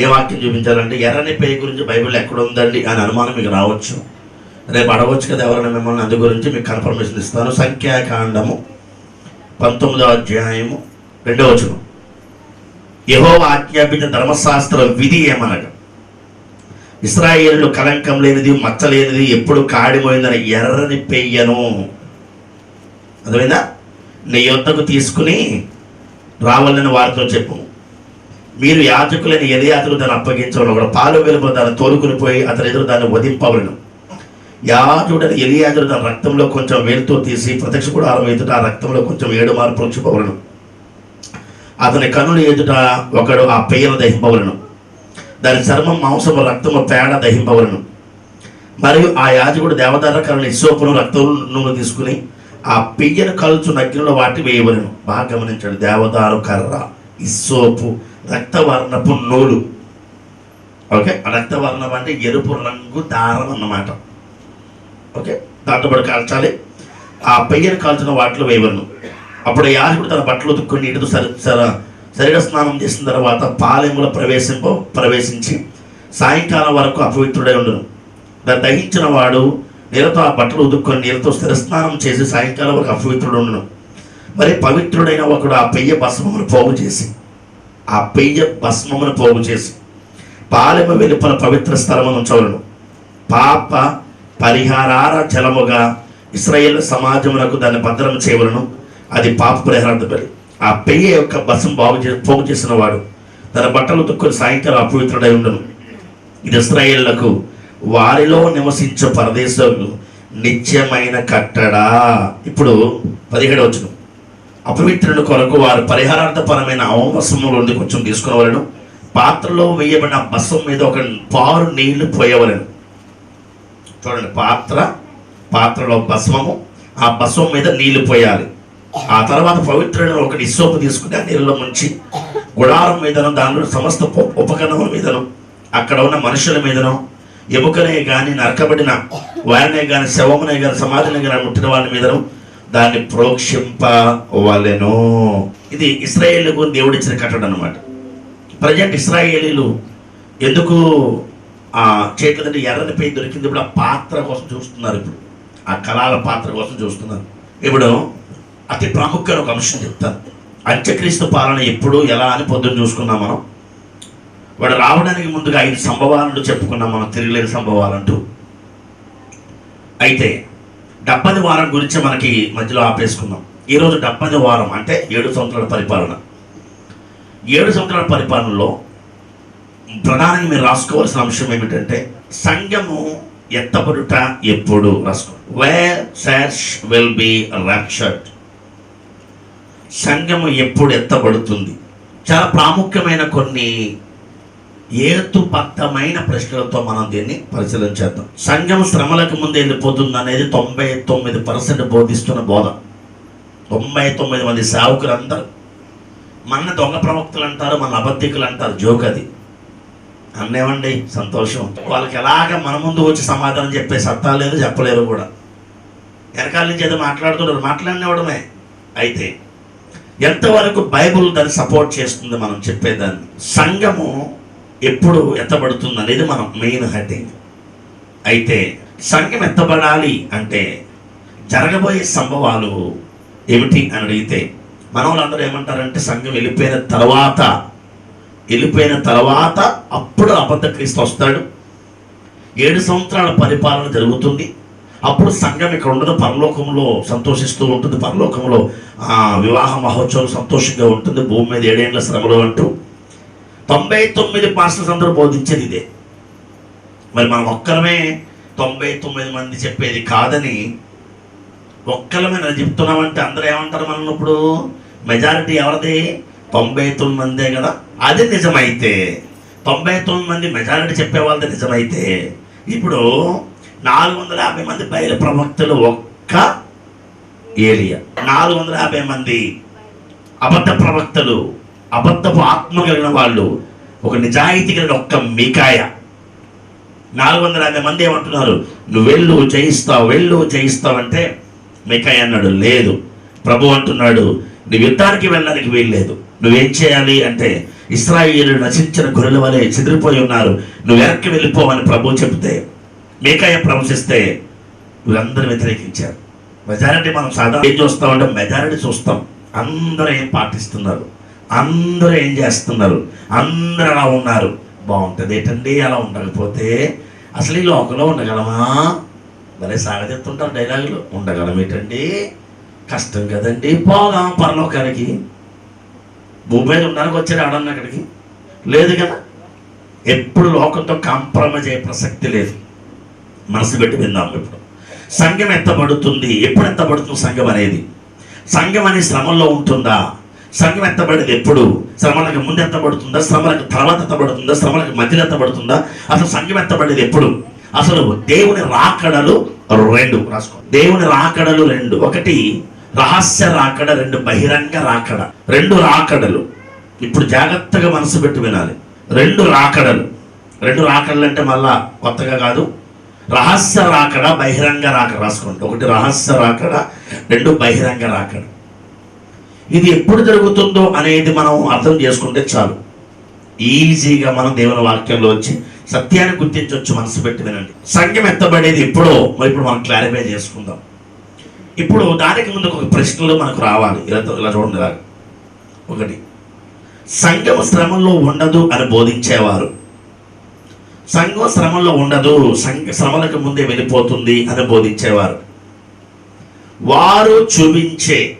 ఏ వాక్యం చూపించాలంటే ఎర్రని పేయ గురించి బైబిల్ ఎక్కడ ఉందండి అని అనుమానం మీకు రావచ్చు. రేపు అడవచ్చు కదా ఎవరైనా మిమ్మల్ని అందు గురించి మీకు కన్ఫర్మేషన్ ఇస్తాను. సంఖ్యాకాండము పంతొమ్మిదవ అధ్యాయము రెండవ వచనం. యహో ఆజ్ఞాపించిన ధర్మశాస్త్ర విధి ఏమనగా? ఇస్రాయేలు కలంకం లేనిది మచ్చ లేనిది ఎప్పుడు కాడిపోయిందని ఎర్రని పెయ్యను అర్థమైందా? నీ యొద్దకు తీసుకుని రావాలని వారితో చెప్పు. మీరు యాజకులైన ఎలియాజకు దాన్ని అప్పగించవలను ఒకడు పాలు వెలుపు దాన్ని తోలుకుని పోయి అతని ఎదురు దాన్ని వధింపవలను యాజుడని ఎలియాజుడు దాని రక్తంలో కొంచెం వేలుతో తీసి ప్రత్యక్ష కూడా ఎదుట ఆ రక్తంలో కొంచెం ఏడు మార్పులు చూపవలను అతని కనులు ఎదుట ఒకడు ఆ పెయ్యను దహింపవలను దాని చర్మం మాంసము రక్తము పేడ దహింపవలను మరియు ఆ యాజకుడు దేవదార కనులు ఇసోపును రక్తం నూనె తీసుకుని ఆ పెయ్యను కలుచు నగ్గిలో వాటి వేయవలను బాగా గమనించాడు దేవదారు కర్ర ఇసోపు రక్తవర్ణపు నూలు ఓకే రక్తవర్ణం అంటే ఎరుపు రంగు దారం అన్నమాట. ఓకే? దాంతో పాటు కాల్చాలి. ఆ పెయ్యను కాల్చిన వాటిలో వేయవలను అప్పుడు యాజకుడు తన బట్టలు ఉతుక్కుని నీటితో సరి సర- శరీర స్నానం చేసిన తర్వాత పాలెముల ప్రవేశింప ప్రవేశించి సాయంకాలం వరకు అపవిత్రుడై ఉండను. దాన్ని దహించిన వాడు నీళ్ళతో ఆ బట్టలు ఉదుక్కొని నీళ్ళతో స్థిరస్నానం చేసి సాయంకాలం వరకు అపవిత్రుడు ఉండను. మరి పవిత్రుడైన ఒకడు ఆ పెయ్య భస్మమును పోగు చేసి ఆ పెయ్య భస్మమును పోగు చేసి పాలెమ వెలుపల పవిత్ర స్థలమును ఉంచవలను. పాప పరిహారార జలముగా ఇస్రాయేల్ సమాజమునకు దాన్ని భద్రం చేయవలను. అది పాప పరిహారార్థ బలి. ఆ పెయ్య యొక్క బసం బాగు చే పోగు చేసిన వాడు తన బట్టలు తొక్కుని సాయంకాలం అపవిత్రుడై ఉండను. ఇది ఇస్రాయేళ్ళకు వారిలో నివసించే పరదేశంలో నిత్యమైన కట్టడా. ఇప్పుడు పదిహేడు అపవిత్రుని కొరకు వారు పరిహారార్థపరమైన అవసరముల నుండి కొంచెం తీసుకునేవాళ్ళను పాత్రలో వేయబడిన బసం మీద ఒక పారు నీళ్ళు పోయేవాళ్ళను చూడండి పాత్ర పాత్రలో భస్మము ఆ భస్మం మీద నీళ్ళు పోయాలి. ఆ తర్వాత పవిత్రుడు ఒకటి ఇసోపు తీసుకుని ఆ నీళ్ళలో ముంచి గుడారం మీదను దానిలో సమస్త ఉపకరణముల మీదను అక్కడ ఉన్న మనుషుల మీదను ఎముకనే కానీ నరకబడిన వారినే కానీ శవమునే కానీ సమాధిని కానీ ముట్టిన వారి మీదను దాన్ని ప్రోక్షింపవలెను. ఇది ఇస్రాయేళ్ళకు దేవుడిచ్చిన కట్టడం అనమాట ప్రజెంట్ ఇస్రాయేలీలు ఎందుకు ఆ చేయట్లేదంటే ఎర్రని పెయి దొరికింది? ఇప్పుడు ఆ పాత్ర కోసం చూస్తున్నారు ఇప్పుడు. ఆ కళాల పాత్ర కోసం చూస్తున్నారు. ఇప్పుడు అతి ప్రాముఖ్యమైన ఒక అంశం చెప్తాను అంత్యక్రీస్తు పాలన ఎప్పుడు ఎలా అని పొద్దున్న చూసుకున్నాం మనం. వాడు రావడానికి ముందుగా ఐదు సంభవాలను చెప్పుకున్నాం మనం. తిరగలేని సంభవాలంటూ అయితే డెబ్బది వారం గురించి మనకి మధ్యలో ఆపేసుకున్నాం ఈరోజు డెబ్బది వారం అంటే ఏడు సంవత్సరాల పరిపాలన. ఏడు సంవత్సరాల పరిపాలనలో ప్రధానంగా మీరు రాసుకోవాల్సిన అంశం ఏమిటంటే సంఘము ఎత్తబడుట ఎప్పుడు రాసుకో? Where church will be raptured సంఘము ఎప్పుడు ఎత్తబడుతుంది? చాలా ప్రాముఖ్యమైన కొన్ని ఏతుబద్ధమైన ప్రశ్నలతో మనం దీన్ని పరిశీలన చేద్దాం. సంఘం శ్రమలకు ముందు వెళ్ళిపోతుంది అనేది తొంభై తొమ్మిది పర్సెంట్ బోధిస్తున్న బోధ. తొంభై తొమ్మిది మంది సేవకులు అందరూ మన దొంగ ప్రవక్తలు అంటారు మన అబద్ధికులు అంటారు జోక్ అది. అన్నేమండి? సంతోషం. వాళ్ళకి ఎలాగ మన ముందు వచ్చి సమాధానం చెప్పే సత్తా లేదు చెప్పలేరు కూడా. వెనకాల నుంచి ఏదో మాట్లాడుతున్నారు మాట్లాడినవడమే. అయితే ఎంతవరకు బైబుల్ దాన్ని సపోర్ట్ చేస్తుంది మనం చెప్పేదాన్ని? సంఘము ఎప్పుడు ఎత్తబడుతుంది అనేది మనం మెయిన్ హెడ్డింగ్ అయితే సంఘం ఎత్తబడాలి అంటే జరగబోయే సంభవాలు ఏమిటి అని అడిగితే మన వాళ్ళందరూ ఏమంటారంటే సంఘం వెళ్ళిపోయిన తర్వాత వెళ్ళిపోయిన తర్వాత అప్పుడు అబద్ధ క్రీస్తు వస్తాడు. ఏడు సంవత్సరాల పరిపాలన జరుగుతుంది. అప్పుడు సంఘం ఇక్కడ ఉండదు. పరలోకంలో సంతోషిస్తూ ఉంటుంది. పరలోకంలో ఆ, వివాహ మహోత్సవం సంతోషంగా ఉంటుంది. భూమి మీద ఏడేళ్ళ శ్రమలు అంటూ. తొంభై తొమ్మిది పాస్టర్స్ అందరూ బోధించేది ఇదే. మరి మనం ఒక్కరమే తొంభై తొమ్మిది మంది చెప్పేది కాదని ఒక్కరమే చెప్తున్నామంటే అందరూ ఏమంటారు మనం ఇప్పుడు? మెజారిటీ ఎవరిది? తొంభై తొమ్మిది మందే కదా? అది నిజమైతే తొంభై తొమ్మిది మంది మెజారిటీ చెప్పే వాళ్ళది నిజమైతే ఇప్పుడు నాలుగు వందల యాభై మంది బయలు ప్రవక్తలు ఒక్క ఏలియా. నాలుగు వందల యాభై మంది అబద్ధ ప్రవక్తలు. అబద్ధపు ఆత్మ కలిగిన వాళ్ళు ఒక నిజాయితీ కలిగిన ఒక్క మీకాయ. నాలుగు వందల యాభై మంది ఏమంటున్నారు? నువ్వు వెళ్ళు చేయిస్తావు వెళ్ళు చేయిస్తావంటే అంటే మీకాయ అన్నాడు. లేదు. ప్రభు అంటున్నాడు నువ్వు యుద్ధానికి వెళ్ళడానికి వీల్లేదు. నువ్వేం చేయాలి? అంటే ఇస్రాయిలు నశించిన గొర్రెల వలె చెదిరిపోయి ఉన్నారు. నువ్వు వెనక్కి వెళ్ళిపోవని ప్రభు చెప్తే మీకాయ ప్రవశిస్తే వీళ్ళందరూ వ్యతిరేకించారు. మెజారిటీ మనం సాధారణ ఏం చూస్తామంటే మెజారిటీ చూస్తాం. అందరూ ఏం పాటిస్తున్నారు? అందరూ ఏం చేస్తున్నారు? అందరూ అలా ఉన్నారు? బాగుంటుంది. ఏంటండి అలా ఉండకపోతే అసలు ఈ లోకంలో ఉండగలమా? భలే సాగదెత్తుంటారు డైలాగులు. ఉండగలం ఏంటండి కష్టం కదండి. పోదాం పరలోకానికి. భూమి మీద ఉండడానికి వచ్చాడు ఆడన్న అక్కడికి? లేదు కదా. ఎప్పుడు లోకంతో కాంప్రమైజ్ అయ్యే ప్రసక్తి లేదు. మనసు పెట్టి విందాం ఇప్పుడు. సంఘం ఎత్తబడుతుంది. ఎప్పుడు ఎత్తబడుతుంది సంఘం అనేది? సంఘం అనే శ్రమంలో ఉంటుందా? సంఘం ఎత్తబడేది ఎప్పుడు? శ్రమలకు ముందు ఎత్తబడుతుందా శ్రమలకు తర్వాత ఎత్తబడుతుందా శ్రమలకు మధ్యలో ఎత్తబడుతుందా అసలు సంఘం ఎత్తబడేది ఎప్పుడు? అసలు దేవుని రాకడలు రెండు రాసుకో. దేవుని రాకడలు రెండు. ఒకటి రహస్య రాకడ రెండు బహిరంగ రాకడ. రెండు రాకడలు. ఇప్పుడు జాగ్రత్తగా మనసు పెట్టి వినాలి. రెండు రాకడలు. రెండు రాకడలు అంటే మళ్ళా కొత్తగా కాదు. రహస్య రాకడ బహిరంగ రాకడ రాసుకోండి. ఒకటి రహస్య రాకడ రెండు బహిరంగ రాకడ. ఇది ఎప్పుడు జరుగుతుందో అనేది మనం అర్థం చేసుకుంటే చాలు. ఈజీగా మనం దేవుని వాక్యంలో వచ్చి సత్యాన్ని గుర్తించవచ్చు మనసు పెట్టి వినండి. సంఖ్యం ఎత్తబడేది ఎప్పుడో? మరి ఇప్పుడు మనం క్లారిఫై చేసుకుందాం. ఇప్పుడు దానికి ముందు ఒక ప్రశ్నలు మనకు రావాలి. ఇలా ఇలా చూడండి ఒకటి. సంఘం శ్రమంలో ఉండదు అని బోధించేవారు. సంఘం శ్రమంలో ఉండదు సంఘ శ్రమలకు ముందే వెళ్ళిపోతుంది అని బోధించేవారు. వారు చూపించే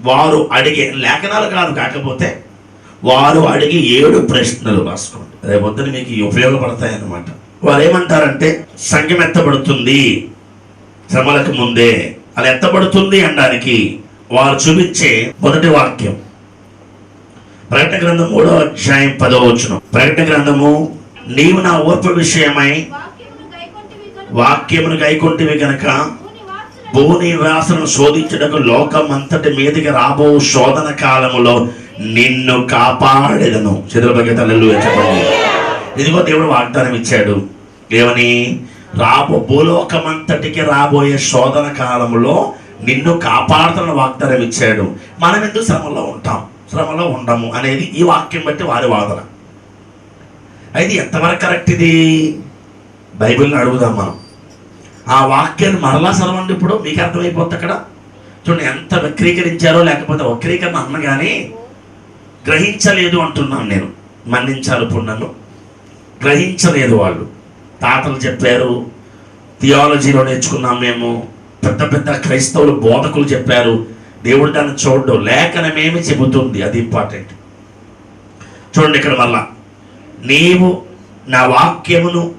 వారు అడిగే లేఖనాలు కాదు కాకపోతే వారు అడిగే ఏడు ప్రశ్నలు రాసుకోండి. రేపొద్దున మీకు ఉపయోగపడతాయి అన్నమాట వారు ఏమంటారంటే సంఘం ఎత్తబడుతుంది శ్రమలకు ముందే అలా ఎత్తబడుతుంది అనడానికి వారు చూపించే మొదటి వాక్యం. ప్రకటన గ్రంథం మూడో అధ్యాయం పదో వచనం. ప్రకటన గ్రంథము నీవు నా ఓర్పు విషయమై వాక్యమును గైకొంటివి కనుక. భూని వాసులను భూని శోధించుటకు లోకం అంతటి మీదకి రాబో శోధన కాలములో నిన్ను కాపాడేదను. చంద్రబాబు తల్లు చెప్పండి. ఇదిగో దేవుడు వాగ్దానం ఇచ్చాడు. ఏమని? రాబో భూలోకమంతటికి రాబోయే శోధన కాలంలో నిన్ను కాపాడుతున్న వాగ్దానం ఇచ్చాడు. మనం ఎందుకు శ్రమలో ఉంటాం? శ్రమలో ఉండము అనేది ఈ వాక్యం బట్టి వారి వాదన. అయితే ఎంతవరకు కరెక్ట్ ఇది? బైబిల్ని అడుగుదాం మనం. ఆ వాక్యాన్ని మరలా చదవండి ఇప్పుడు మీకు అర్థమైపోతుంది అక్కడ. చూడండి ఎంత వక్రీకరించారో లేకపోతే వక్రీకరణ అన్నగాని గ్రహించలేదు అంటున్నాను నేను. మన్నించాలి ఇప్పుడు నన్ను. గ్రహించలేదు వాళ్ళు. తాతలు చెప్పారు థియాలజీలో నేర్చుకున్నాం మేము. పెద్ద పెద్ద క్రైస్తవులు బోధకులు చెప్పారు దేవుడు దాన్ని చూడడం. లేఖనమేమి చెబుతుంది? అది ఇంపార్టెంట్ చూడండి ఇక్కడ మళ్ళా నీవు నా వాక్యమును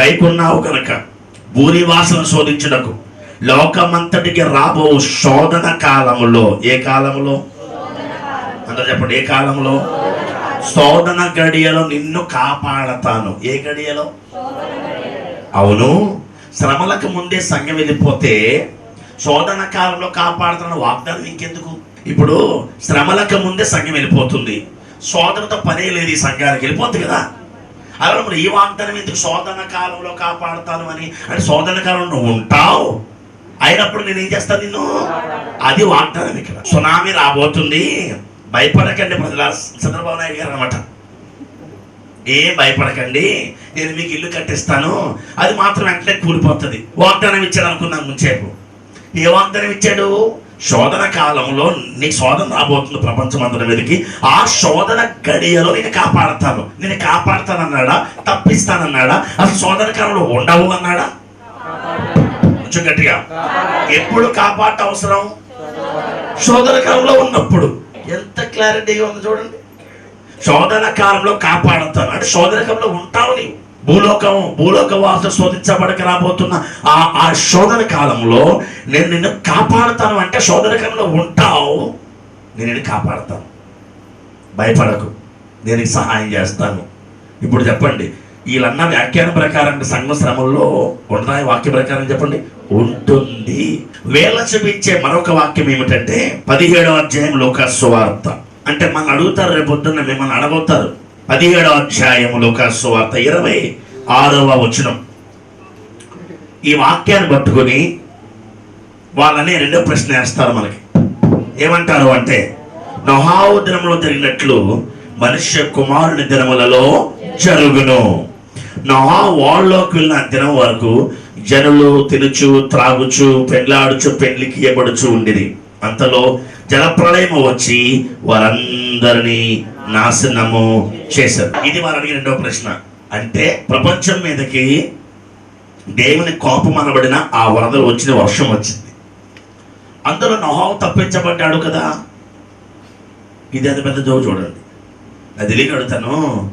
గైకున్నావు కనుక భూనివాసన శోధించుటకు. లోకమంతటికి రాబో శోధన కాలములో ఏ కాలములో? అందరూ చెప్పండి ఏ కాలంలో శోధన గడియలో నిన్ను కాపాడతాను. ఏ గడియలో? అవును. శ్రమలకు ముందే సంఘం వెళ్ళిపోతే శోధన కాలంలో కాపాడుతున్న వాగ్దానం ఇంకెందుకు? ఇప్పుడు శ్రమలకు ముందే సంఘం వెళ్ళిపోతుంది. శోధనతో పనే లేదు ఈ సంఘానికి. వెళ్ళిపోతుంది కదా. అలా మరి ఈ వాగ్దానం ఎందుకు శోధన కాలంలో కాపాడతాను అని? అంటే శోధన కాలంలో ఉంటావు. అయినప్పుడు నేను ఏం చేస్తాను నిన్ను? అది వాగ్దానం ఇక్కడ. సునామీ రాబోతుంది. భయపడకండి ప్రజల చంద్రబాబు నాయుడు గారు అనమాట ఏం భయపడకండి. నేను మీకు ఇల్లు కట్టిస్తాను. అది మాత్రం వెంటనే కూలిపోతుంది. వాగ్దానం ఇచ్చాడు అనుకున్నాను ముంచేపు ఏ వాగ్దానం ఇచ్చాడు? శోధన కాలంలో నీ శోధన రాబోతుంది ప్రపంచం అందరి మీదకి. ఆ శోధన గడియలో నేను కాపాడతాను. నేను కాపాడతానన్నాడా? తప్పిస్తానన్నాడా? అసలు శోధన కాలంలో ఉండవు అన్నాడా? కొంచెం గట్టిగా. ఎప్పుడు కాపాట అవసరం? శోధన కాలంలో ఉన్నప్పుడు. ఎంత క్లారిటీగా ఉంది చూడండి. శోధన కాలంలో కాపాడతాను. అంటే శోధన కాలంలో ఉంటావు నీవు. భూలోకం భూలోక వాస శోధించబడక రాబోతున్న ఆ ఆ శోధన కాలంలో నేను నిన్ను కాపాడుతాను అంటే శోధన కాలంలో ఉంటావు నేను నిన్ను కాపాడుతాను. భయపడకు నేను సహాయం చేస్తాను. ఇప్పుడు చెప్పండి వీళ్ళన్న వ్యాఖ్యానం ప్రకారం సంఘ శ్రమంలో ఉండదా వాక్య ప్రకారం చెప్పండి. ఉంటుంది. వేళ చూపించే మరొక వాక్యం ఏమిటంటే పదిహేడవ అధ్యాయం లోకాసు వార్త. అంటే మనం అడుగుతారు రేపు పొద్దున్న మిమ్మల్ని అడగవుతారు పదిహేడో అధ్యాయములో లోకాసు వార్త ఇరవై ఆరవ వచనం. ఈ వాక్యాన్ని పట్టుకొని వాళ్ళని రెండో ప్రశ్న వేస్తారు మనకి. ఏమంటారు అంటే నొహావు దినంలో జరిగినట్లు మనుష్య కుమారుని దినములలో జరుగును. నా వాళ్ళలోకి వెళ్ళిన దినం వరకు జనులు తినుచు త్రాగుచు పెళ్ళాడుచు పెళ్ళికి ఇవ్వబడుచు ఉండేది అంతలో జలప్రళయం వచ్చి వారందరినీ నాశనము చేశారు. ఇది వారు అడిగిన రెండవ ప్రశ్న. అంటే ప్రపంచం మీదకి దేవుని కోపం అనబడిన ఆ వరదలు వచ్చిన వర్షం వచ్చింది. అందరూ నొహావు తప్పించబడ్డాడు కదా. ఇది అది పెద్ద జో చూడండి. అది తెలియక అడుగుతాను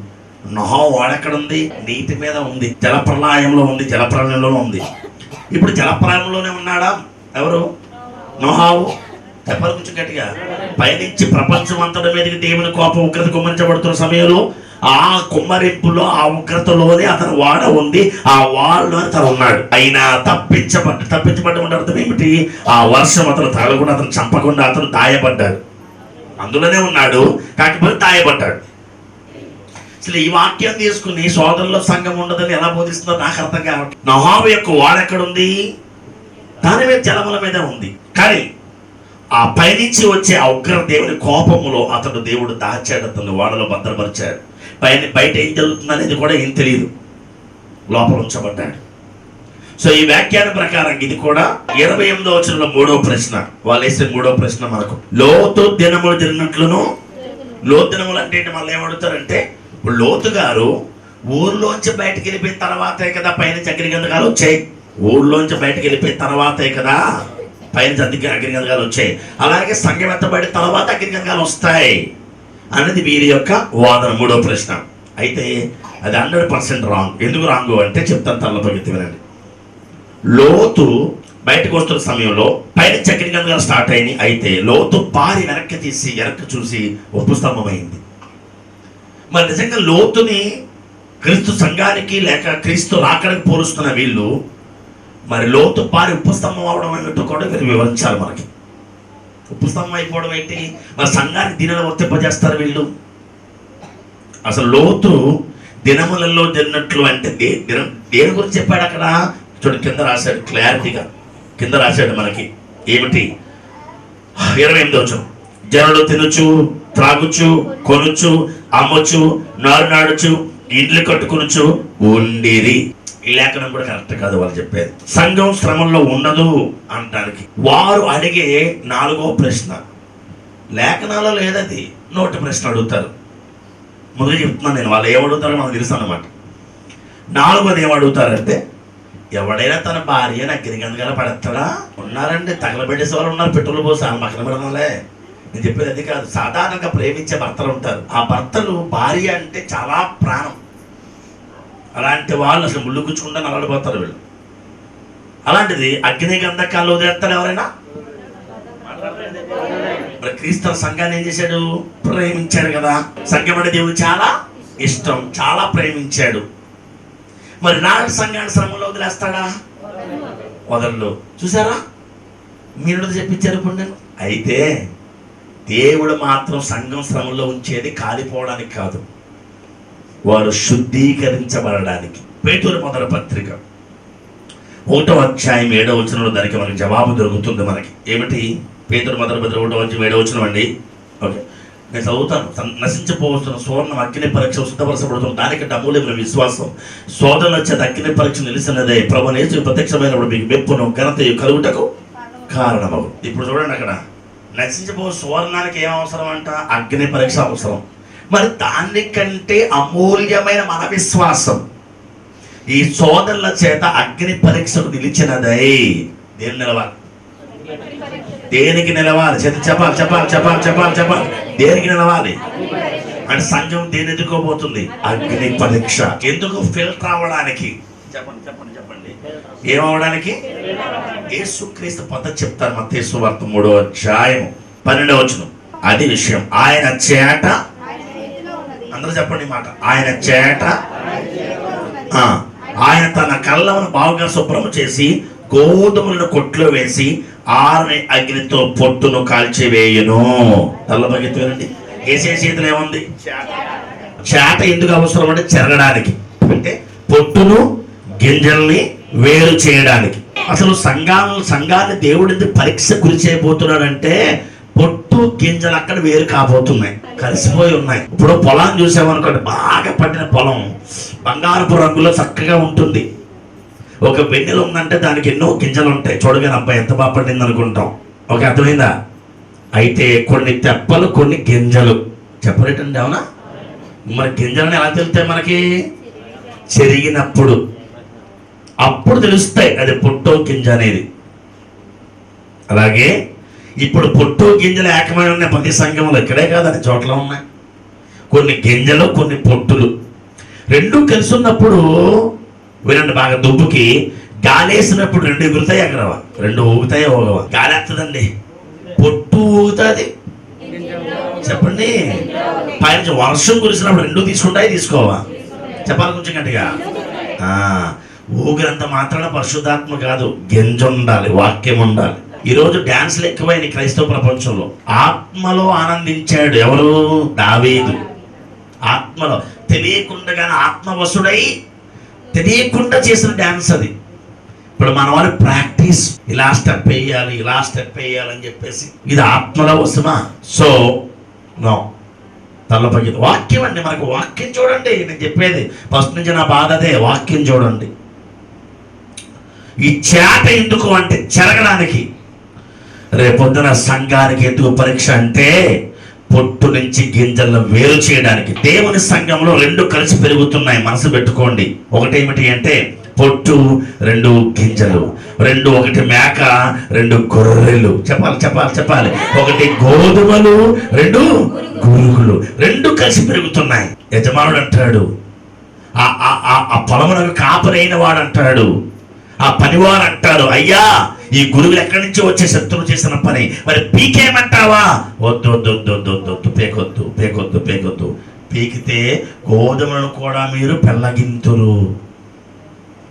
నొహావు వాడెక్కడుంది నీటి మీద ఉంది. జలప్రలయంలో ఉంది జలప్రలయంలో ఉంది. ఇప్పుడు జలప్రాయంలోనే ఉన్నాడా? ఎవరు? నొహావు? చెప్పాలి కొంచెం గట్టిగా. పయనించి ప్రపంచం అంతటి మీదకి దేవుని కోపం ఉగ్రత కుమ్మరించబడుతున్న సమయంలో ఆ కుమ్మరింపులో ఆ ఉగ్రతలోనే అతను వాడ ఉంది. ఆ వాళ్ళలో అతను ఉన్నాడు. అయినా తప్పించబడ్డ తప్పించబడ్డ అర్థం ఏమిటి? ఆ వర్షం అతను తగలకుండా అతను చంపకుండా అతను దాయబడ్డాడు అందులోనే ఉన్నాడు కాకపోతే దాయబడ్డాడు అసలు ఈ వాక్యం తీసుకుని సోదరుల సంఘం ఉండదని ఎలా బోధిస్తుందో నాకు అర్థం కావట్లేదు. నహాబు యొక్క వాడెక్కడుంది? దాని మీద జలముల మీద ఉంది. కానీ ఆ పైనుంచి వచ్చే ఉగ్ర దేవుని కోపములో అతడు దేవుడు దాచాడు అతను వాడలో భద్రపరిచాడు. పైన బయట ఏం జరుగుతుంది అనేది కూడా ఏం తెలియదు లోపల ఉంచబడ్డాడు. సో ఈ వ్యాఖ్యాన ప్రకారం ఇది కూడా ఇరవై ఎనిమిదో వచ్చిన మూడో ప్రశ్న. వాళ్ళు వేసే మూడో ప్రశ్న మనకు. లోతు దినములు జరిగినట్లును? లోతు దినములు అంటే మళ్ళీ ఏమడుతారంటే లోతు గారు ఊర్లోంచి బయటకు వెళ్ళిపోయిన తర్వాతే కదా పైన అగ్ని గంధకాలు వచ్చాయి. ఊర్లోంచి బయటకు వెళ్ళిపోయిన తర్వాతే కదా పైన అగ్ని అగ్ని వచ్చాయి. అలాగే సంఘం ఎత్తబడిన తర్వాత అగ్నిగంధకాలు వస్తాయి అన్నది వీరి యొక్క వాదన మూడో ప్రశ్న. అయితే అది హండ్రెడ్ పర్సెంట్ రాంగ్. ఎందుకు రాంగు అంటే చెప్తాను తల్లపగెత్తి వినండి. లోతు బయటకు వస్తున్న సమయంలో పైన చక్కెర గంధకాలు స్టార్ట్ అయినాయి. అయితే లోతు పారి వెనక్కి తీసి వెనక్కి చూసి ఉప్పు మరి నిజంగా లోతుని క్రీస్తు సంఘానికి లేక క్రీస్తు రాకడానికి పోలుస్తున్న వీళ్ళు మరి లోతు పారి ఉప్పు స్తంభం అవడం అన్నట్టు కూడా మీరు వివరించాలి మనకి. ఉప్పు స్తంభం అయిపోవడం ఏంటి? మరి సంఘాన్ని దీనిని వర్తింపజేస్తారు వీళ్ళు. అసలు లోతు దినములలో తిన్నట్లు అంటే దే దినం దేని గురించి చెప్పాడు అక్కడ? చూడు కింద రాశాడు క్లారిటీగా. కింద రాశాడు మనకి. ఏమిటి? ఇరవై ఎనిమిది వచ్చాం జనులు తినొచ్చు త్రాగుచు కొనుచు అమ్మొచ్చు నారు నాడుచు ఇండ్లు కట్టుకొనుచు ఉండిరి. లేఖనం కూడా కరెక్ట్ కాదు వాళ్ళు చెప్పేది. సంఘం శ్రమంలో ఉండదు అనడానికి వారు అడిగే నాలుగో ప్రశ్న. లేఖనాలో లేదది నోటి ప్రశ్న అడుగుతారు. మొదలు చెప్తున్నాను నేను వాళ్ళు ఏమడుగుతారో మనకు తెలుసు అన్నమాట. నాలుగోది ఏమడుగుతారంటే ఎవడైనా తన భార్యను అగ్నిగంధకాల పడతాడా ఉన్నారండి తగలబెట్టేసే వాళ్ళు ఉన్నారు పెట్రోల్ పోసి ఆ మకర పెడదాంలే. నేను చెప్పేది అది కాదు. సాధారణంగా ప్రేమించే భర్తలు ఉంటారు. ఆ భర్తలు భార్య అంటే చాలా ప్రాణం. అలాంటి వాళ్ళు అసలు ముళ్ళు గుచ్చుకుంటా నలడిపోతారు వీళ్ళు. అలాంటిది అగ్ని గంధకాలు వదిలేస్తారు ఎవరైనా? మరి క్రీస్తవ సంఘాన్ని ఏం చేశాడు? ప్రేమించాడు కదా. సంఘమనే దేవుడు చాలా ఇష్టం చాలా ప్రేమించాడు. మరి నాడు సంఘాన్ని శ్రమంలో వదిలేస్తాడా? వదల్లో చూసారా? మీరు చెప్పించారు ఇప్పుడు నేను అయితే దేవుడు మాత్రం సంఘం శ్రమంలో ఉంచేది కాలిపోవడానికి కాదు. వారు శుద్ధీకరించబడడానికి. పేటూరు మొదల పత్రిక. ఒకటో అధ్యాయం ఏడో వచనంలో దానికి మనకి జవాబు దొరుకుతుంది మనకి. ఏమిటి? పేదరు మొదటి పత్రిక ఒకటో అధ్యాయం ఏడో వచనం అండి. ఓకే. నేను చదువుతాను. సం- సువర్ణం అగ్ని పరీక్ష దానికి దానికంటే అమూల్యమైన విశ్వాసం. శోధన వచ్చేది అగ్ని పరీక్ష నిలిచినదే ప్రభు నేసు ప్రత్యక్షమైనప్పుడు మీకు మెప్పును ఘనత కలుగుటకు కారణమవు ఇప్పుడు చూడండి అక్కడ. నశించిపో సువర్ణానికి ఏం అవసరం అంట? అగ్ని పరీక్ష అవసరం. మరి దానికంటే అమూల్యమైన మన విశ్వాసం ఈ సోదరుల చేత అగ్ని పరీక్షకు నిలిచినదై. దేని నిలవాలి? దేనికి నిలవాలి? చేత చెప్పాలి చెప్పాలి చెప్పాలి చెప్పాలి చెప్పాలి. దేనికి నిలవాలి? అంటే సంఘం దేని ఎదుర్కోబోతుంది? అగ్ని పరీక్ష. ఎందుకు? ఫిల్టర్ అవ్వడానికి. చెప్పండి చెప్పండి చెప్పండి. ఏమవడానికి యేసుక్రీస్తు పద్ధతి చెప్తారు మత్తేసు వార్త మూడో అధ్యాయం పన్నెండవ వచనం. అది విషయం. ఆయన చేట అందరూ చెప్పండి మాట. ఆయన చేట ఆ, ఆయన తన కళ్ళను బాగా శుభ్రం చేసి గోధుమలను కొట్లో వేసి ఆరని అగ్నితో పొట్టును కాల్చివేయును. తల్లబగెత్తు వినండి ఏసే చేతులు ఏముంది? చేట. ఎందుకు అవసరం అంటే చెరగడానికి. అంటే పొట్టును గింజల్ని వేరు చేయడానికి. అసలు సంఘాలను సంఘాన్ని దేవుడి పరీక్ష గురి చేయబోతున్నాడంటే పొట్టు గింజలు అక్కడ వేరు కాబోతున్నాయి కలిసిపోయి ఉన్నాయి. ఇప్పుడు పొలం చూసామనుకోండి బాగా పట్టిన పొలం బంగారపు రంగులో చక్కగా ఉంటుంది. ఒక వెన్నెల ఉందంటే దానికి ఎన్నో గింజలు ఉంటాయి. చూడగానే అబ్బాయి ఎంత బాగా పండింది అనుకుంటాం. ఒక అర్థమైందా? అయితే కొన్ని తెప్పలు కొన్ని గింజలు. చెప్పలేటండి అవునా? మరి గింజలను ఎలా తెలుస్తాయి మనకి? చెరిగినప్పుడు. అప్పుడు తెలుస్తాయి అది పుట్టో గింజ అనేది. అలాగే ఇప్పుడు పొట్టు గింజలు ఏకమై ఉన్నాయి ప్రతి సంఘంలో. ఇక్కడే కాదని చోట్ల ఉన్నాయి. కొన్ని గింజలు కొన్ని పొట్టులు. రెండు కలిసి ఉన్నప్పుడు వినండి బాగా దుబ్బుకి గాలేసినప్పుడు రెండు ఎగురుతాయి ఎగరవా? రెండు ఊగుతాయో ఊగవా? గాలేస్తుందండి పొట్టు ఊగుతుంది. చెప్పండి. పైన వర్షం కురిసినప్పుడు రెండు తీసుకుంటాయి తీసుకోవా? చెప్పాలి కొంచెం గట్టిగా. ఊగినంత మాత్రాన పరిశుద్ధాత్మ కాదు గింజ ఉండాలి వాక్యం ఉండాలి. ఈరోజు డ్యాన్స్లు ఎక్కువైనాయి క్రైస్తవ ప్రపంచంలో. ఆత్మలో ఆనందించాడు ఎవరు? దావేదు. ఆత్మలో. తెలియకుండానే ఆత్మవసుడై తెలియకుండా చేసిన డ్యాన్స్ అది. ఇప్పుడు మన వాళ్ళు ప్రాక్టీస్. ఇలా స్టెప్ వేయాలి ఇలా స్టెప్ వేయాలని చెప్పేసి ఇది ఆత్మలో వస్తుమా సో నో. తల్లపగి వాక్యం అండి మనకు. వాక్యం చూడండి. నేను చెప్పేది. ఫస్ట్ నుంచి నా బాధ అదే. వాక్యం చూడండి. ఈ చేట ఎందుకు అంటే చెరగడానికి. రేపొద్దున సంఘానికి ఎందుకు పరీక్ష అంటే పొట్టు నుంచి గింజలను వేరు చేయడానికి. దేవుని సంఘంలో రెండు కలిసి పెరుగుతున్నాయి. మనసు పెట్టుకోండి. ఒకటేమిటి అంటే పొట్టు రెండు గింజలు. రెండు ఒకటి మేక రెండు గొర్రెలు. చెప్పాలి చెప్పాలి చెప్పాలి. ఒకటి గోధుమలు రెండు గురుగులు రెండు కలిసి పెరుగుతున్నాయి. యజమానుడు అంటాడు ఆ ఆ- ఆ- ఆ పొలమునకు కాపరైన వాడు అంటాడు. ఆ పనివారు అంటారు అయ్యా ఈ గురువులు ఎక్కడి నుంచి వచ్చే శత్రువు చేసిన పని? మరి పీకేమంటావా? వద్దు వద్దు వద్దు వద్దు వద్దు వద్దు పేకొద్దు పేకొద్దు పేకొద్దు. పీకితే గోధుమలను కూడా మీరు పెళ్ళగింతురు.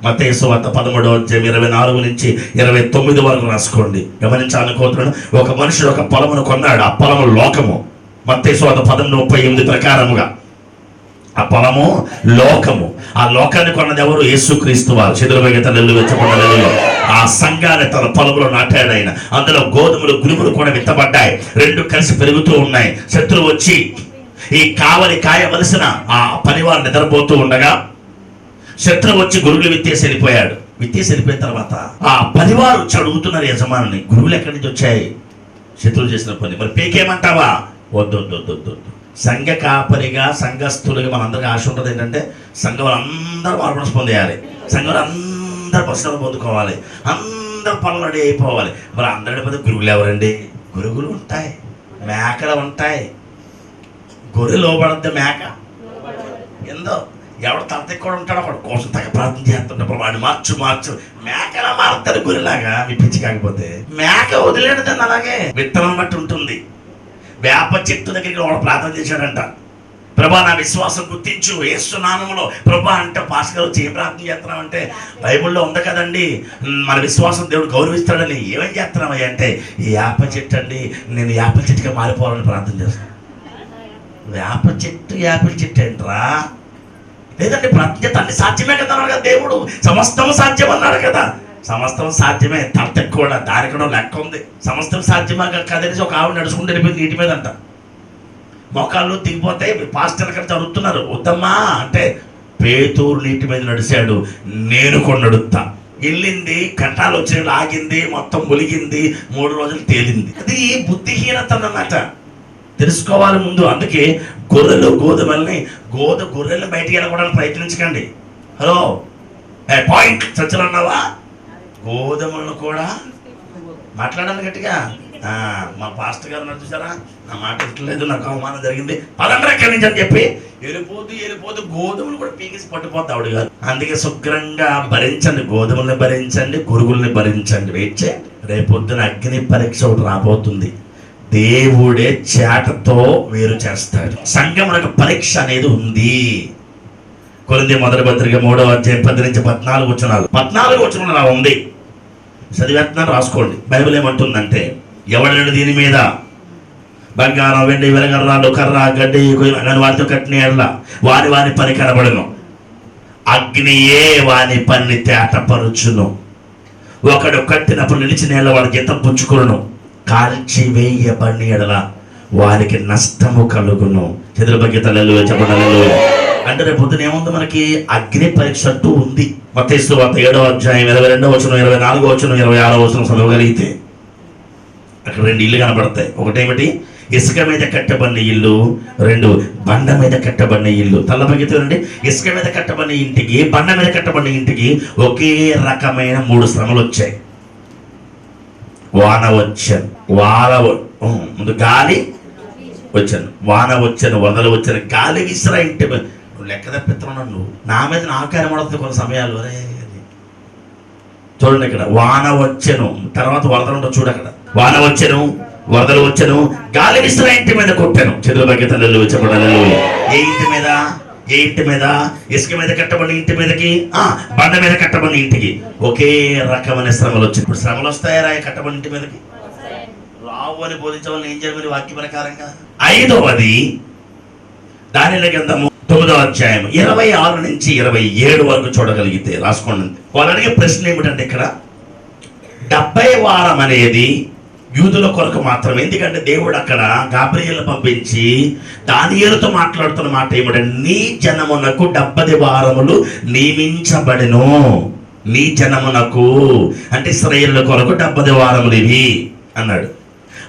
మతేసు వద్ద పదమూడవ అధ్యాయం ఇరవై నాలుగు నుంచి ఇరవై తొమ్మిది వరకు రాసుకోండి. గమనించాలనుకోతున్నాను ఒక మనుషుడు ఒక పొలమును కొన్నాడు. ఆ పొలము లోకము. మతేసు వద్ద పదమూడు ముప్పై ఎనిమిది ప్రకారముగా. ఆ పొలము లోకము. ఆ లోకాన్ని కొన్నది ఎవరు? యేసుక్రీస్తు వారు. చెదురుబెగత నెల్లు వెచ్చబడలేదు ఆ సంఘాన్ని తన పొలంలో నాటాడు ఆయన. అందులో గోధుమలు గురుములు కూడా విత్తబడ్డాయి. రెండు కలిసి పెరుగుతూ ఉన్నాయి. శత్రువు వచ్చి ఈ కావలి కాయవలసిన ఆ పనివారు నిద్రపోతూ ఉండగా శత్రువు వచ్చి గురువులు విత్తేసి వెళ్ళిపోయాడు. విత్తేసి వెళ్ళిపోయిన తర్వాత ఆ పనివారు వచ్చి అడుగుతున్నారు యజమానుని గురువులు ఎక్కడి నుంచి వచ్చాయి? శత్రువు చేసిన పని. మరి పీకేమంటావా? వద్దు వద్దు వద్దు వద్దు. సంఘ కాపరిగా సంఘస్థులుగా మనందరికీ ఆశ ఉంటుంది ఏంటంటే సంఘం అందరూ మార్పును పొందేయాలి. సంఘంలో అందరూ పశువులు పొందుకోవాలి. అందరూ పనులు రెడీ అయిపోవాలి. మరి అందరి పది గురువులు ఎవరండి? గురుగులు ఉంటాయి. మేకలు ఉంటాయి. గొర్రె లోపడద్దు మేక. ఎందో ఎవడు తల కూడా ఉంటాడో వాడు కోసం తగ్గ ప్రార్థన చేస్తుంటే వాడు మార్చు మార్చు. మేకలా మారుతారు గురిలాగా మీ పిచ్చి కాకపోతే. మేక వదిలేడు దాన్ని అలాగే. విత్తనం బట్టి ఉంటుంది. వేప చెట్టు దగ్గరికి వాడు ప్రార్థన చేశాడంట. ప్రభా నా విశ్వాసం గుర్తించు. ఏసునామంలో ప్రభా అంటే పాస్కర్ వచ్చి ఏం ప్రార్థన చేస్తున్నాం అంటే బైబిల్లో ఉంది కదండి. మన విశ్వాసం దేవుడు గౌరవిస్తాడని ఏమేం చేస్తున్నామయ్యా అంటే ఈ వేప చెట్టు అండి నేను వేప చెట్టుగా మారిపోవాలని ప్రార్థన చేస్తాను వేప చెట్టు యాపిల్ చెట్టు ఏంట్రా? లేదంటే ప్రార్థన అన్ని సాధ్యమే కదా అన్నాడు కదా దేవుడు. సమస్తము సాధ్యం అన్నాడు కదా. సమస్తం సాధ్యమే. తల కూడా దారి కూడా లెక్క ఉంది. సమస్తం సాధ్యమా కదనేసి ఒక ఆవిడ నడుచుకుంటూ వెళ్ళిపోయింది నీటి మీద అంట మొక్కలు దిగిపోతాయి. పాస్టర్ అక్కడ చదువుతున్నారు వద్దమ్మా అంటే పేతూరు నీటి మీద నడిచాడు. నేను కూడా నడుస్తా వెళ్ళింది. కట్టాలు వచ్చినట్టు ఆగింది మొత్తం ములిగింది. మూడు రోజులు తేలింది. అది బుద్ధిహీనత అన్నమాట. తెలుసుకోవాలి ముందు. అందుకే గొర్రెలు గోధుమల్ని గోధ గొర్రెలు బయటికి వెళ్ళకూడదని ప్రయత్నించకండి. హలో? ఏ పాయింట్. చచ్చలు అన్నావా బోధములను కూడా మాట్లాడాలి గట్టిగా. మా పాస్టర్ గారు నన్ను చూసారా? నా మాట వింటలేదు నాకు అవమానం జరిగింది. పదండ్రా ఎక్కడి నుంచి అని చెప్పి వెళ్ళిపోతూ వెళ్ళిపోతూ గోధుమలు కూడా పీకేసి పట్టుపోతా ఆవిడ గారు. అందుకే శుభ్రంగా భరించండి గోధుమల్ని భరించండి గురుగుల్ని భరించండి. వెయిట్ చేయండి రేపొద్దున అగ్ని పరీక్ష ఒకటి రాబోతుంది. దేవుడే చేటతో వేరు చేస్తాడు. సంఘములకు పరీక్ష అనేది ఉంది. కొరింది మొదటి పత్రిక మూడవ అధ్యాయం పది నుంచి పద్నాలుగు వచ్చినాలు పద్నాలుగు వచ్చిన అలా ఉంది. చదివేస్తున్నాను రాసుకోండి. బైబిల్ ఏమంటుందంటే ఎవడని దీని మీద? బంగారం వెండి వెలగర్రాలు కర్ర గడ్డి నన్ను అని వాటితో కట్టిన ఎడల వారి వారి పని కనబడను. అగ్నియే వాని పని తేటపరుచును. ఒకడు కట్టినప్పుడు నిలిచిన ఏళ్ళ వాడి జీతం పుచ్చుకును కాల్చివేయబడిన ఎడల వారికి నష్టము కలుగును. చెదురు బగ్గితలు చెప్పడలు అంటే రేపు పొద్దున ఏముంది మనకి? అగ్ని పరీక్ష అంటూ ఉంది. మతేస్తు వార్త ఏడవ అధ్యాయం ఇరవై రెండవ వచ్చిన ఇరవై నాలుగో వచ్చిన ఇరవై ఆరో వచ్చిన చదవగలిగితే అక్కడ రెండు ఇల్లు కనబడతాయి. ఒకటేమిటి? ఇసుక మీద కట్టబడిన ఇల్లు రెండు బండ మీద కట్టబడిన ఇల్లు. తల్లబగితే చూడండి. ఇసుక మీద కట్టబడిన ఇంటికి బండ మీద కట్టబడిన ఇంటికి ఒకే రకమైన మూడు శ్రమలు వచ్చాయి. వాన వచ్చాను వాన ముందు గాలి వచ్చాను. వాన వచ్చాను వరదలు వచ్చాను. గాలి విసిరా ఇంటి మీద. నువ్వు లెక్క తప్పిస్తున్నావు నువ్వు నా మీద నాకారం పడుతుంది కొన్ని సమయాలు. అరే చూడండి ఇక్కడ. వాన వచ్చాను. తర్వాత వరదలు ఉండవు. చూడు అక్కడ. వాన వచ్చాను వరదలు వచ్చాను గాలి విసిరా ఇంటి మీద కొట్టాను. చెరువు బగ్గి తల్లు చెప్పడలు ఏ ఇంటి మీద? ఏ ఇంటి మీద? ఇసుక మీద కట్టబడిన ఇంటి మీదకి? ఆ బండ మీద కట్టబడిన ఇంటికి. ఒకే రకమైన శ్రమలు వచ్చాయి ఇప్పుడు శ్రమలు వస్తాయా కట్టబడిన ఇంటి మీదకి? రావు అని బోధించవాలని ఏం చేయాలి వాక్య ప్రకారంగా? ఐదవది దానిల గ్రంథము తొమ్మిదో అధ్యాయం ఇరవై ఆరు నుంచి ఇరవై ఏడు వరకు చూడగలిగితే రాసుకోండి. వాళ్ళు అడిగే ప్రశ్న ఏమిటంటే ఇక్కడ డెబ్బై వారం అనేది యూదుల కొరకు మాత్రమే ఎందుకంటే దేవుడు అక్కడ గాబ్రియలు పంపించి దానియలతో మాట్లాడుతున్న మాట ఏమిటంటే నీ జనమునకు డెబ్బది వారములు నియమించబడను. నీ జనమునకు అంటే ఇస్రాయేలుల కొరకు డెబ్బది వారములు ఇవి అన్నాడు.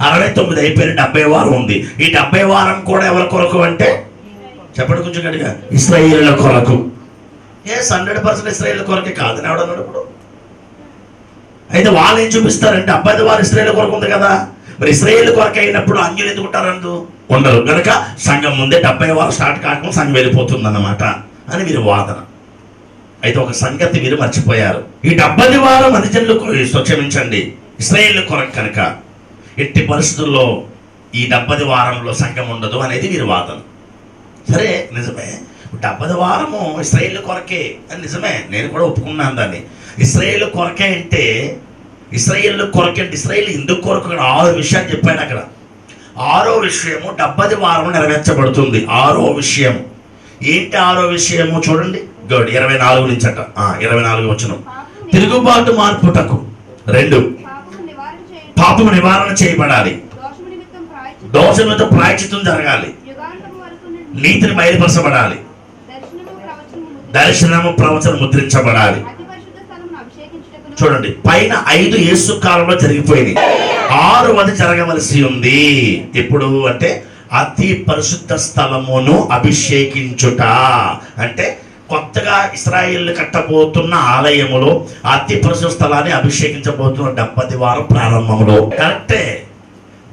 అరవై తొమ్మిది అయిపోయిన డెబ్బై వారం ఉంది. ఈ డెబ్బై వారం కూడా ఎవరి కొరకు అంటే? చెప్పండి కొంచెం గట్టిగా. ఇస్రాయిల కొరకు. ఏ హండ్రెడ్ పర్సెంట్ ఇస్రాయిల్ కొరకే కాదని ఎవడన్నాడు ఇప్పుడు? అయితే వాళ్ళు ఏం చూపిస్తారంటే అబ్బాయి వారు ఇస్రాయిల్ కొరకు ఉంది కదా. మరి ఇస్రాయేల్ కొరకు అయినప్పుడు అంజులు ఎందుకు ఉంటారందు ఉండరు. కనుక సంఘం ముందే డెబ్బై వారు స్టార్ట్ కాకుండా సంఘం వెళ్ళిపోతుంది అన్నమాట అని వీరి వాదన. అయితే ఒక సంగతి మీరు మర్చిపోయారు. ఈ డెబ్బది వారం అనుజనులకు క్షమించండి. ఇస్రాయేల్ కొరకు కనుక. ఎట్టి పరిస్థితుల్లో ఈ డెబ్బది వారంలో సంఘం ఉండదు అనేది వీరి వాదన సరే నిజమే. డెబ్బది వారము ఇస్రాయేల్ కొరకే అని నిజమే. నేను కూడా ఒప్పుకున్నాను దాన్ని. ఇస్రాయేల్ కొరకే అంటే ఇస్రాయేల్ కొరకే అంటే ఇస్రాయేల్ ఎందుకు కొరకు? ఆరు విషయాలు చెప్పాను అక్కడ. ఆరో విషయము డెబ్బది వారము నెరవేర్చబడుతుంది. ఆరో విషయం ఏంటి ఆరో విషయము చూడండి. గుడ్ ఇరవై నాలుగు నుంచి అట. ఇరవై నాలుగు వచ్చిన తిరుగుబాటు మార్పుటకు. రెండు. పాపము నివారణ చేయబడాలి. దోషములతో ప్రాయచితం జరగాలి. నీతిని బయలుపరచబడాలి. దర్శనము ప్రవచనం ముద్రించబడాలి. చూడండి పైన ఐదు యేసు కాలంలో జరిగిపోయింది ఆరవది జరగవలసి ఉంది. ఎప్పుడు అంటే అతి పరిశుద్ధ స్థలమును అభిషేకించుట. అంటే కొత్తగా ఇస్రాయిల్ కట్టబోతున్న ఆలయములో అతి పరిశుభ్ర స్థలాన్ని అభిషేకించబోతున్న డెబ్బది వారం ప్రారంభంలో కరెక్టే.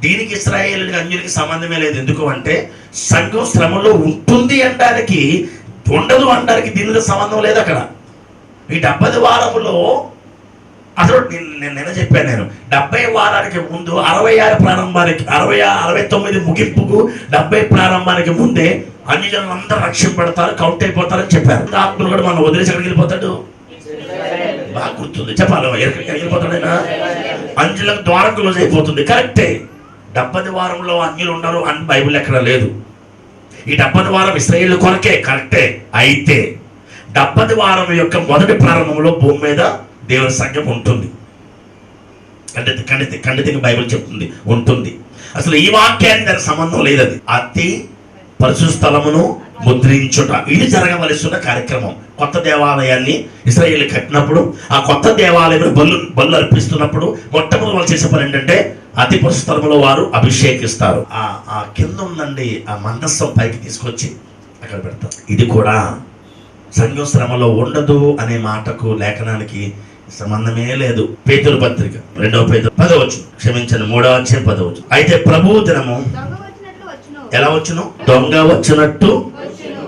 దీనికి ఇస్రాయేల్ అన్యులకి సంబంధమే లేదు. ఎందుకు అంటే సంఘం శ్రమలో ఉంటుంది అనడానికి ఉండదు అనడానికి దీనితో సంబంధం లేదు అక్కడ. ఈ డెబ్బది వారములో అసలు నేను నిన్న చెప్పాను నేను. డెబ్బై వారానికి ముందు అరవై ఆరు ప్రారంభానికి అరవై ఆ- అరవై తొమ్మిది ముగింపుకు డెబ్బై ప్రారంభానికి ముందే అన్ని జనులు అందరూ రక్షింపడతారు కౌంట్ అయిపోతారని చెప్పారు. ఆత్మలు కూడా మనం వదిలేసి ఎక్కడికి వెళ్ళిపోతాడు? బాగా గుర్తుంది. చెప్పాలి ఎక్కడికి వెళ్ళిపోతాడు అంజులకు ద్వారం క్లోజ్ అయిపోతుంది. కరెక్టే. డెబ్బది వారంలో అన్యులు ఉండరు. అని బైబిల్ ఎక్కడ లేదు. ఈ డెబ్బది వారం ఇస్రాయేల్ కొరకే. కరెక్టే. అయితే డెబ్బది వారం యొక్క మొదటి ప్రారంభంలో భూమి మీద దేవుని సంఘం ఉంటుంది. ఖండిత ఖండిత ఖండితంగా బైబిల్ చెప్తుంది. ఉంటుంది. అసలు ఈ వాక్యానికి దానికి సంబంధం లేదు అది అతి పరిశు స్థలమును ముద్రించుట. ఇది జరగవలసిన కార్యక్రమం. కొత్త దేవాలయాన్ని ఇస్రాయేల్ కట్టినప్పుడు ఆ కొత్త దేవాలయం బల్లు బల్లు అర్పిస్తున్నప్పుడు మొట్టమొదటి వాళ్ళు చేసే పని ఏంటంటే అతి పరిశుద్ధ స్థలములో వారు అభిషేకిస్తారు. ఆ ఆ కింద ఉందండి ఆ మందస్సం పైకి తీసుకొచ్చి అక్కడ పెడతారు. ఇది కూడా సంఘం శ్రమలో ఉండదు అనే మాటకు లేఖనానికి సంబంధమే లేదు. పేతురు పత్రిక రెండవ పేతులు పదవచ్చు క్షమించండి మూడవ అధ్యాయం పదవచ్చు అయితే ప్రభు దినము ఎలా వచ్చును? దొంగ వచ్చినట్టు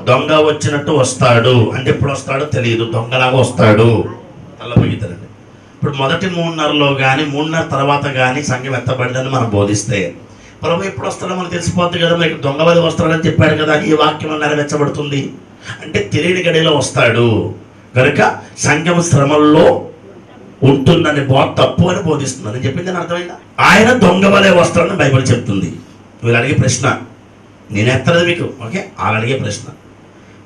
దొంగ వచ్చినట్టు వస్తాడు. అంటే ఎప్పుడు వస్తాడో తెలియదు. దొంగలాగా వస్తాడు. తల్లబోగితారండి ఇప్పుడు మొదటి మూడున్నరలో కానీ మూడున్నర తర్వాత కానీ సంఘం ఎత్తబడిందని మనం బోధిస్తే ప్రభు ఎప్పుడు వస్తాడో మనకు తెలిసిపోద్ది కదా. మీకు దొంగవాది వస్తాడని చెప్పాడు కదా. ఈ వాక్యం నెరవేర్చబడుతుంది. అంటే తెలియని గడిలో వస్తాడు. కనుక సంఘం శ్రమల్లో ఉంటుందని బో తప్పు అని బోధిస్తుందని చెప్పింది అని అర్థమైందా? ఆయన దొంగ వలె వస్తాడని బైబిల్ చెప్తుంది. వీళ్ళు అడిగే ప్రశ్న నేను ఎత్తలేదు మీకు. ఓకే? వాళ్ళు అడిగే ప్రశ్న.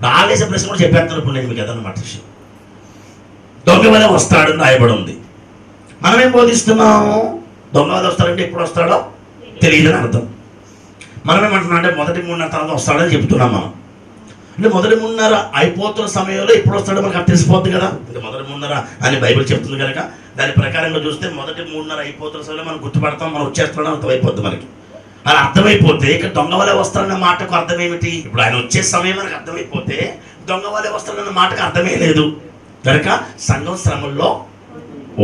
రాలేసే ప్రశ్న కూడా చెప్పేస్తాను ఇప్పుడు నేను మీకు ఎదన్నమాట విషయం. దొంగ వలె వస్తాడని రాయబడి ఉంది. మనం ఏం బోధిస్తున్నాము వలె వస్తాడంటే ఎప్పుడు వస్తాడో తెలియదని అర్థం. మనం ఏమంటున్నాం అంటే మొదటి మూడున్నర తర్వాత వస్తాడని చెప్తున్నాం మనం. అంటే మొదటి మున్నర అయిపోతున్న సమయంలో ఇప్పుడు వస్తాడో మనకు తెలిసిపోద్ది కదా. ఇంకా మొదటి మున్నర అని బైబిల్ చెప్తుంది కనుక దాని ప్రకారంగా చూస్తే మొదటి మూడున్నర అయిపోతున్న సమయంలో మనం గుర్తుపడతాం మనం వచ్చేస్తున్నాం అర్థమైపోద్ది మనకి. అలా అర్థమైపోతే ఇక దొంగ వలె వస్తాడన్న మాటకు అర్థం ఏమిటి? ఇప్పుడు ఆయన వచ్చే సమయం మనకు అర్థమైపోతే దొంగ వలె వస్తాడన్న మాటకు అర్థమే లేదు. కనుక సంఘం శ్రమల్లో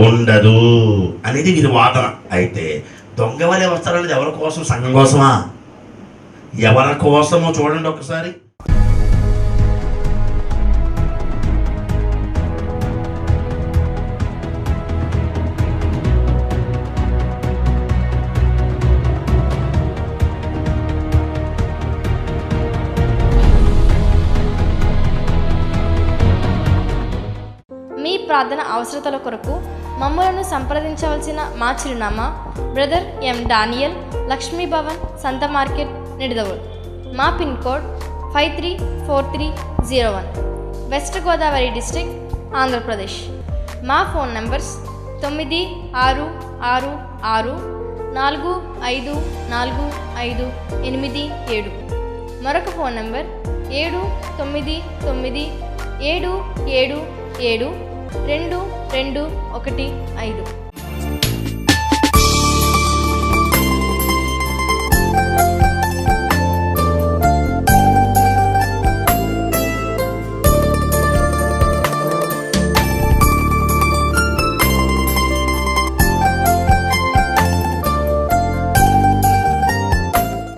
ఉండదు అనేది వీరి వాదన. అయితే దొంగ వలె వస్తారనేది ఎవరి కోసం? సంఘం కోసమా? ఎవరి కోసమో చూడండి ఒకసారి. మీ ప్రార్థన అవసరతల కొరకు మమ్మలను సంప్రదించవలసిన మా చిరునామా brother M Daniel Lakshmi Bhavan సంత మార్కెట్ నిడదవోలు. మా pin code five three four three zero one. West Godavari district Andhra Pradesh. మా ఫోన్ నంబర్స్ తొమ్మిది ఆరు ఆరు ఆరు నాలుగు ఐదు నాలుగు ఐదు ఎనిమిది ఏడు. మరొక ఫోన్ నంబర్ ఏడు తొమ్మిది తొమ్మిది ఏడు ఏడు ఏడు రెండు రెండు ఒకటి ఐదు.